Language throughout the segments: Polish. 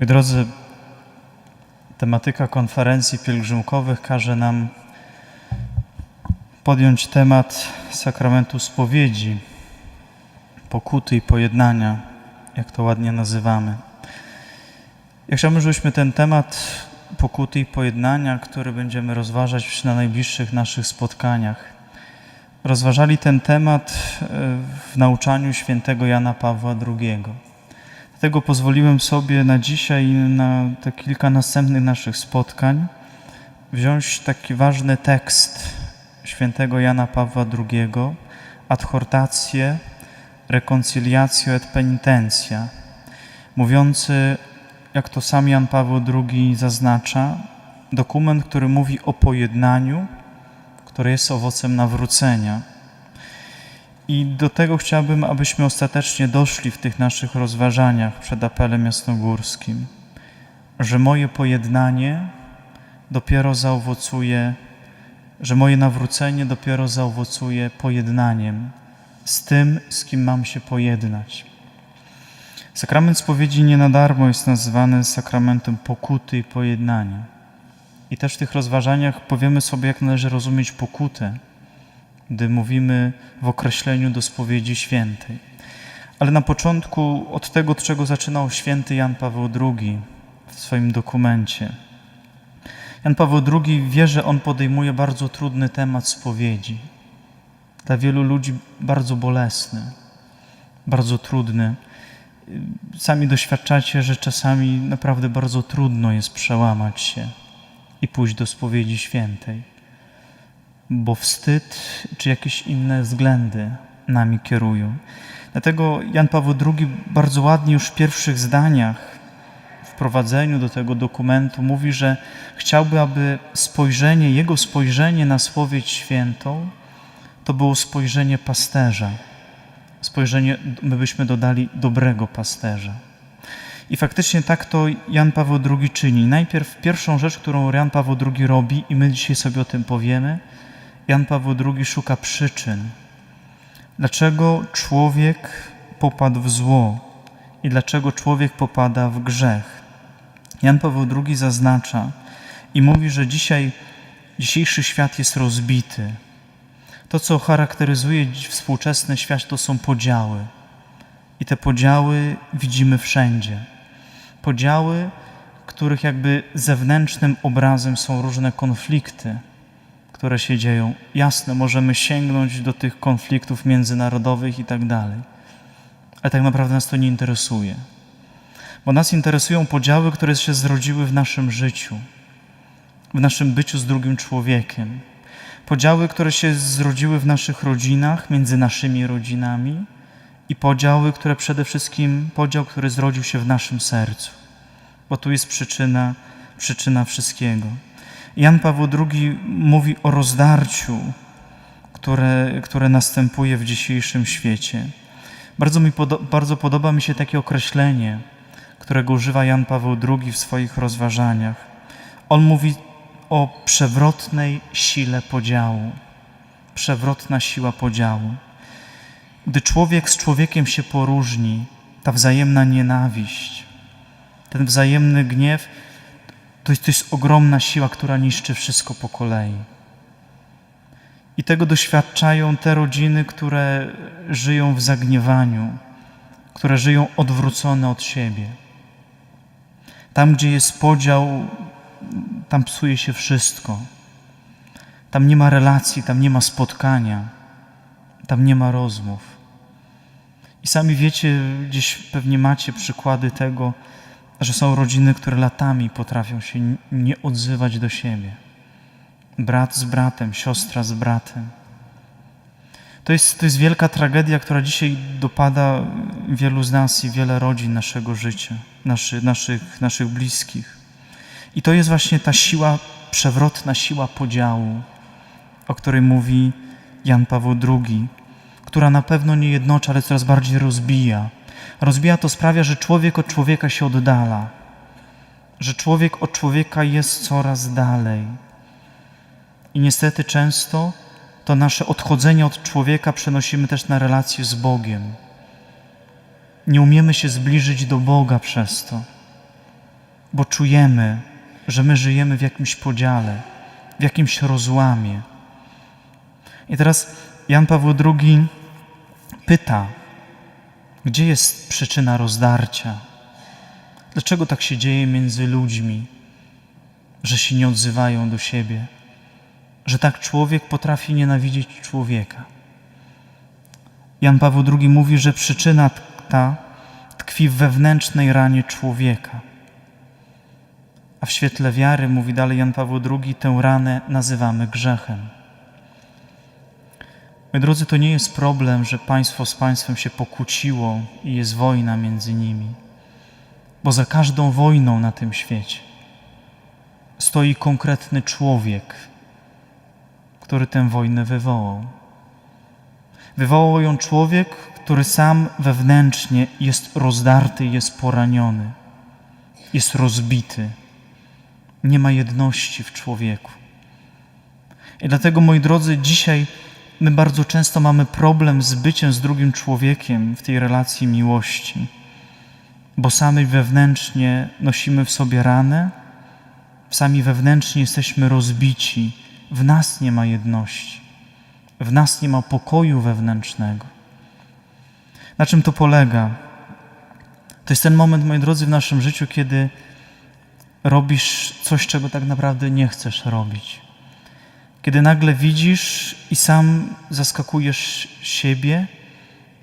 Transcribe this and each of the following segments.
Moi drodzy, tematyka konferencji pielgrzymkowych każe nam podjąć temat sakramentu spowiedzi, pokuty i pojednania, jak to ładnie nazywamy. Ja chciałbym, żebyśmy ten temat pokuty i pojednania, który będziemy rozważać na najbliższych naszych spotkaniach, rozważali ten temat e, w nauczaniu świętego Jana Pawła II. Dlatego pozwoliłem sobie na dzisiaj i na te kilka następnych naszych spotkań wziąć taki ważny tekst świętego Jana Pawła II, adhortację Reconciliatio et Penitentia, mówiący, jak to sam Jan Paweł II zaznacza, dokument, który mówi o pojednaniu, które jest owocem nawrócenia. I do tego chciałbym, abyśmy ostatecznie doszli w tych naszych rozważaniach przed apelem jasnogórskim, że moje pojednanie dopiero zaowocuje, że moje nawrócenie dopiero zaowocuje pojednaniem z tym, z kim mam się pojednać. Sakrament spowiedzi nie na darmo jest nazywany sakramentem pokuty i pojednania. I też w tych rozważaniach powiemy sobie, jak należy rozumieć pokutę, gdy mówimy w określeniu do spowiedzi świętej. Ale na początku od tego, od czego zaczynał święty Jan Paweł II w swoim dokumencie. Jan Paweł II wie, że on podejmuje bardzo trudny temat spowiedzi. Dla wielu ludzi bardzo bolesny, bardzo trudny. Sami doświadczacie, że czasami naprawdę bardzo trudno jest przełamać się i pójść do spowiedzi świętej, bo wstyd czy jakieś inne względy nami kierują. Dlatego Jan Paweł II bardzo ładnie już w pierwszych zdaniach w prowadzeniu do tego dokumentu mówi, że chciałby, aby spojrzenie, jego spojrzenie na spowiedź świętą to było spojrzenie pasterza. Spojrzenie, my byśmy dodali dobrego pasterza. I faktycznie tak to Jan Paweł II czyni. Najpierw pierwszą rzecz, którą Jan Paweł II robi, i my dzisiaj sobie o tym powiemy, Jan Paweł II szuka przyczyn. Dlaczego człowiek popadł w zło i dlaczego człowiek popada w grzech? Jan Paweł II zaznacza i mówi, że dzisiaj dzisiejszy świat jest rozbity. To, co charakteryzuje współczesny świat, to są podziały. I te podziały widzimy wszędzie. Podziały, których jakby zewnętrznym obrazem są różne konflikty, które się dzieją. Jasne, możemy sięgnąć do tych konfliktów międzynarodowych i tak dalej, ale tak naprawdę nas to nie interesuje. Bo nas interesują podziały, które się zrodziły w naszym życiu, w naszym byciu z drugim człowiekiem. Podziały, które się zrodziły w naszych rodzinach, między naszymi rodzinami i podziały, które przede wszystkim, podział, który zrodził się w naszym sercu, bo tu jest przyczyna, przyczyna wszystkiego. Jan Paweł II mówi o rozdarciu, które, które następuje w dzisiejszym świecie. Bardzo, mi podo bardzo podoba mi się takie określenie, którego używa Jan Paweł II w swoich rozważaniach. On mówi o przewrotnej sile podziału. Przewrotna siła podziału. Gdy człowiek z człowiekiem się poróżni, ta wzajemna nienawiść, ten wzajemny gniew, to jest, to jest ogromna siła, która niszczy wszystko po kolei. I tego doświadczają te rodziny, które żyją w zagniewaniu, które żyją odwrócone od siebie. Tam, gdzie jest podział, tam psuje się wszystko. Tam nie ma relacji, tam nie ma spotkania, tam nie ma rozmów. I sami wiecie, gdzieś pewnie macie przykłady tego, że są rodziny, które latami potrafią się nie odzywać do siebie. Brat z bratem, siostra z bratem. To jest, to jest wielka tragedia, która dzisiaj dopada wielu z nas i wiele rodzin naszego życia, naszy, naszych, naszych bliskich. I to jest właśnie ta siła, przewrotna siła podziału, o której mówi Jan Paweł II, która na pewno nie jednoczy, ale coraz bardziej rozbija. Rozbija to sprawia, że człowiek od człowieka się oddala, że człowiek od człowieka jest coraz dalej. I niestety często to nasze odchodzenie od człowieka przenosimy też na relacje z Bogiem. Nie umiemy się zbliżyć do Boga przez to. bo czujemy, że my żyjemy w jakimś podziale, w jakimś rozłamie. I teraz Jan Paweł II pyta, gdzie jest przyczyna rozdarcia? Dlaczego tak się dzieje między ludźmi, że się nie odzywają do siebie, że tak człowiek potrafi nienawidzieć człowieka? Jan Paweł II mówi, że przyczyna ta tkwi w wewnętrznej ranie człowieka. A w świetle wiary, mówi dalej Jan Paweł II, tę ranę nazywamy grzechem. Moi drodzy, to nie jest problem, że państwo z państwem się pokłóciło i jest wojna między nimi, bo za każdą wojną na tym świecie stoi konkretny człowiek, który tę wojnę wywołał. Wywołał ją człowiek, który sam wewnętrznie jest rozdarty, jest poraniony, jest rozbity. Nie ma jedności w człowieku. I dlatego, moi drodzy, dzisiaj my bardzo często mamy problem z byciem z drugim człowiekiem w tej relacji miłości, bo sami wewnętrznie nosimy w sobie ranę, sami wewnętrznie jesteśmy rozbici, w nas nie ma jedności, w nas nie ma pokoju wewnętrznego. Na czym to polega? To jest ten moment, moi drodzy, w naszym życiu, kiedy robisz coś, czego tak naprawdę nie chcesz robić. Kiedy nagle widzisz i sam zaskakujesz siebie,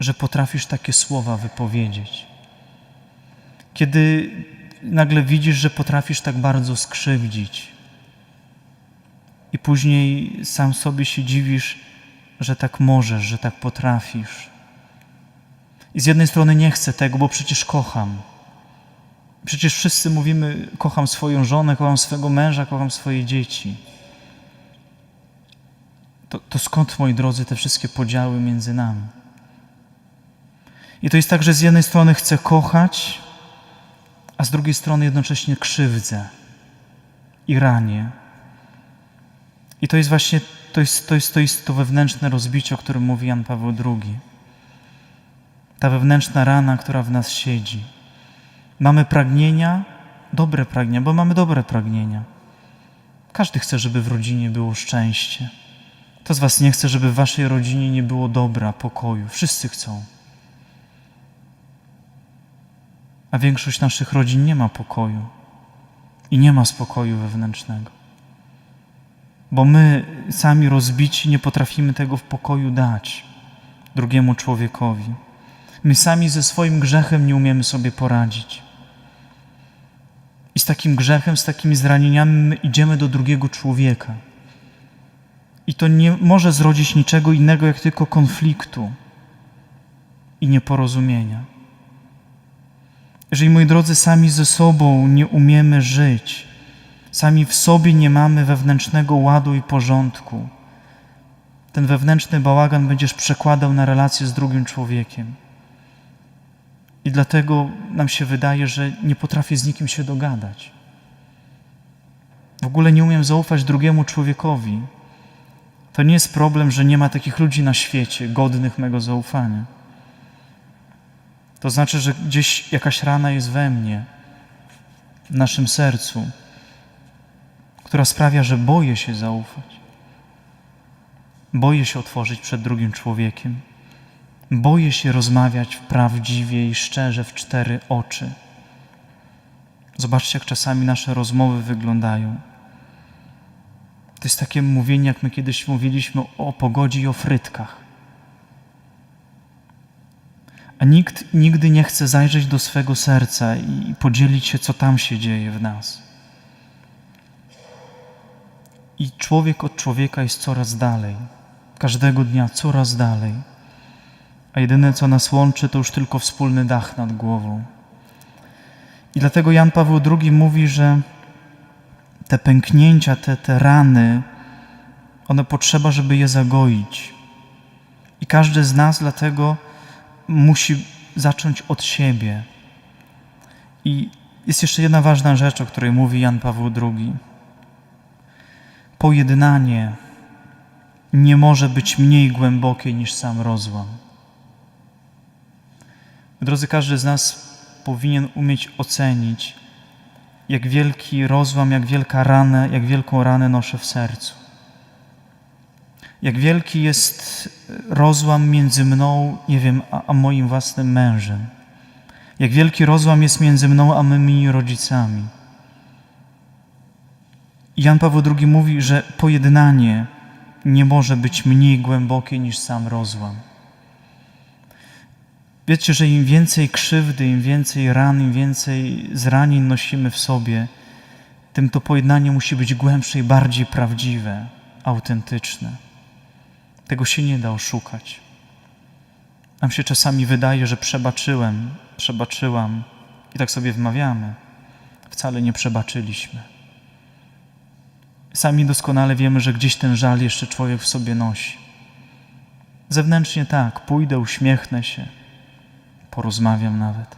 że potrafisz takie słowa wypowiedzieć. Kiedy nagle widzisz, że potrafisz tak bardzo skrzywdzić. I później sam sobie się dziwisz, że tak możesz, że tak potrafisz. I z jednej strony nie chcę tego, bo przecież kocham. Przecież wszyscy mówimy: kocham swoją żonę, kocham swojego męża, kocham swoje dzieci. To, to skąd, moi drodzy, te wszystkie podziały między nami? I to jest tak, że z jednej strony chcę kochać, a z drugiej strony jednocześnie krzywdzę i ranię. I to jest właśnie to, jest, to, jest, to, jest to wewnętrzne rozbicie, o którym mówi Jan Paweł II. Ta wewnętrzna rana, która w nas siedzi. Mamy pragnienia, dobre pragnienia, bo mamy dobre pragnienia. Każdy chce, żeby w rodzinie było szczęście. Kto z Was nie chce, żeby w Waszej rodzinie nie było dobra, pokoju? Wszyscy chcą. A większość naszych rodzin nie ma pokoju i nie ma spokoju wewnętrznego. Bo my, sami rozbici, nie potrafimy tego w pokoju dać drugiemu człowiekowi. My sami ze swoim grzechem nie umiemy sobie poradzić. I z takim grzechem, z takimi zranieniami my idziemy do drugiego człowieka. I to nie może zrodzić niczego innego, jak tylko konfliktu i nieporozumienia. Jeżeli, moi drodzy, sami ze sobą nie umiemy żyć, sami w sobie nie mamy wewnętrznego ładu i porządku, ten wewnętrzny bałagan będziesz przekładał na relacje z drugim człowiekiem. I dlatego nam się wydaje, że nie potrafię z nikim się dogadać. W ogóle nie umiem zaufać drugiemu człowiekowi. To nie jest problem, że nie ma takich ludzi na świecie godnych mego zaufania. To znaczy, że gdzieś jakaś rana jest we mnie, w naszym sercu, która sprawia, że boję się zaufać. Boję się otworzyć przed drugim człowiekiem. Boję się rozmawiać prawdziwie i szczerze w cztery oczy. Zobaczcie, jak czasami nasze rozmowy wyglądają. To jest takie mówienie, jak my kiedyś mówiliśmy o pogodzie i o frytkach. A nikt nigdy nie chce zajrzeć do swego serca i podzielić się, co tam się dzieje w nas. I człowiek od człowieka jest coraz dalej, każdego dnia coraz dalej. A jedyne, co nas łączy, to już tylko wspólny dach nad głową. I dlatego Jan Paweł II mówi, że te pęknięcia, te, te rany, one potrzeba, żeby je zagoić. I każdy z nas dlatego musi zacząć od siebie. I jest jeszcze jedna ważna rzecz, o której mówi Jan Paweł II. Pojednanie nie może być mniej głębokie niż sam rozłam. Drodzy, każdy z nas powinien umieć ocenić, jak wielki rozłam, jak wielka ranę, jak wielką ranę noszę w sercu. Jak wielki jest rozłam między mną, nie wiem, a, a moim własnym mężem. Jak wielki rozłam jest między mną a mymi rodzicami. Jan Paweł II mówi, że pojednanie nie może być mniej głębokie niż sam rozłam. Wiecie, że im więcej krzywdy, im więcej ran, im więcej zranień nosimy w sobie, tym to pojednanie musi być głębsze i bardziej prawdziwe, autentyczne. Tego się nie da oszukać. Nam się czasami wydaje, że przebaczyłem, przebaczyłam i tak sobie wmawiamy. Wcale nie przebaczyliśmy. Sami doskonale wiemy, że gdzieś ten żal jeszcze człowiek w sobie nosi. Zewnętrznie tak, pójdę, uśmiechnę się, porozmawiam nawet.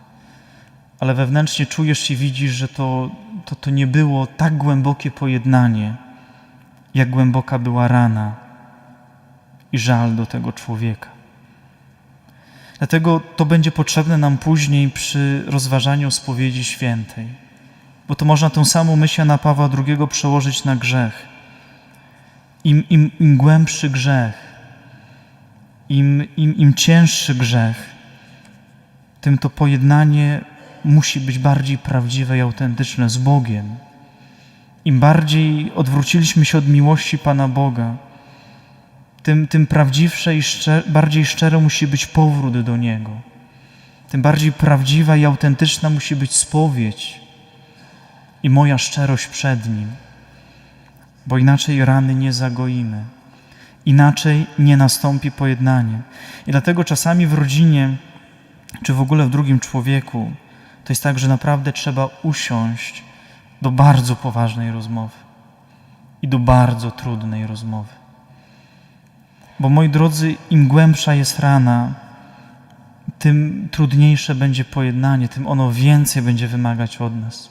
Ale wewnętrznie czujesz i widzisz, że to, to, to nie było tak głębokie pojednanie, jak głęboka była rana i żal do tego człowieka. Dlatego to będzie potrzebne nam później przy rozważaniu spowiedzi świętej, bo to można tę samą myśl na Pawła II przełożyć na grzech. Im, im, im głębszy grzech, im, im, im cięższy grzech, tym to pojednanie musi być bardziej prawdziwe i autentyczne z Bogiem. Im bardziej odwróciliśmy się od miłości Pana Boga, tym, tym prawdziwsze i szczer, bardziej szczere musi być powrót do Niego. Tym bardziej prawdziwa i autentyczna musi być spowiedź i moja szczerość przed Nim, bo inaczej rany nie zagoimy, inaczej nie nastąpi pojednanie. I dlatego czasami w rodzinie, czy w ogóle w drugim człowieku, to jest tak, że naprawdę trzeba usiąść do bardzo poważnej rozmowy i do bardzo trudnej rozmowy. Bo moi drodzy, im głębsza jest rana, tym trudniejsze będzie pojednanie, tym ono więcej będzie wymagać od nas.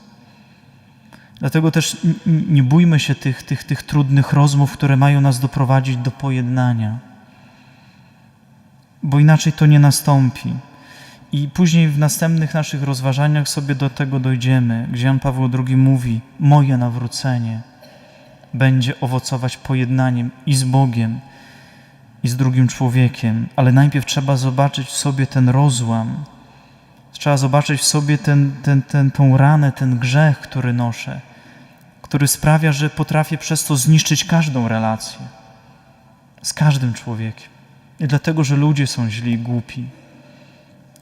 Dlatego też nie bójmy się tych, tych, tych trudnych rozmów, które mają nas doprowadzić do pojednania, bo inaczej to nie nastąpi. I później w następnych naszych rozważaniach sobie do tego dojdziemy, gdzie Jan Paweł II mówi: Moje nawrócenie będzie owocować pojednaniem i z Bogiem, i z drugim człowiekiem, ale najpierw trzeba zobaczyć w sobie ten rozłam, trzeba zobaczyć w sobie ten, ten, ten, tą ranę, ten grzech, który noszę, który sprawia, że potrafię przez to zniszczyć każdą relację z każdym człowiekiem. Nie dlatego, że ludzie są źli i głupi,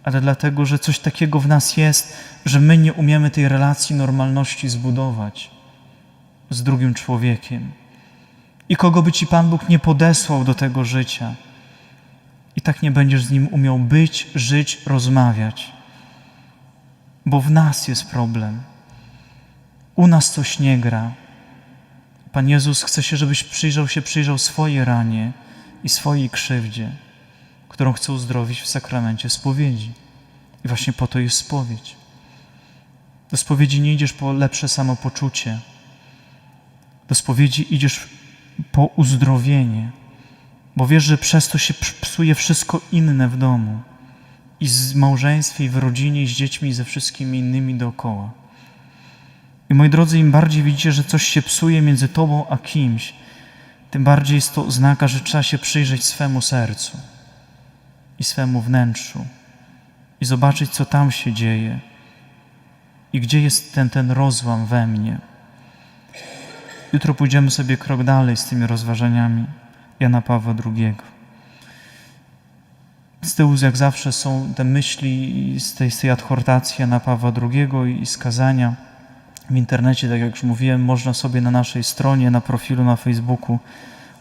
ale dlatego, że coś takiego w nas jest, że my nie umiemy tej relacji normalności zbudować z drugim człowiekiem. I kogo by ci Pan Bóg nie podesłał do tego życia, i tak nie będziesz z nim umiał być, żyć, rozmawiać. Bo w nas jest problem. U nas coś nie gra. Pan Jezus chce się, żebyś przyjrzał się, przyjrzał swojej ranie i swojej krzywdzie, którą chce uzdrowić w sakramencie spowiedzi. I właśnie po to jest spowiedź. Do spowiedzi nie idziesz po lepsze samopoczucie. Do spowiedzi idziesz po uzdrowienie, bo wiesz, że przez to się psuje wszystko inne w domu i z małżeństwie, i w rodzinie, i z dziećmi, i ze wszystkimi innymi dookoła. I moi drodzy, im bardziej widzicie, że coś się psuje między tobą a kimś, tym bardziej jest to oznaka, że trzeba się przyjrzeć swemu sercu i swemu wnętrzu i zobaczyć, co tam się dzieje i gdzie jest ten, ten rozłam we mnie. Jutro pójdziemy sobie krok dalej z tymi rozważaniami Jana Pawła II. Z tyłu, jak zawsze, są te myśli z tej, z tej adhortacji Jana Pawła II i skazania. W internecie, tak jak już mówiłem, można sobie na naszej stronie, na profilu na Facebooku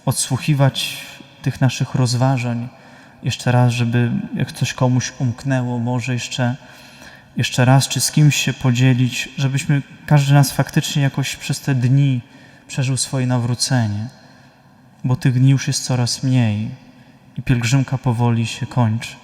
odsłuchiwać tych naszych rozważań jeszcze raz, żeby jak coś komuś umknęło, może jeszcze, jeszcze raz, czy z kimś się podzielić, żebyśmy każdy nas faktycznie jakoś przez te dni przeżył swoje nawrócenie, bo tych dni już jest coraz mniej i pielgrzymka powoli się kończy.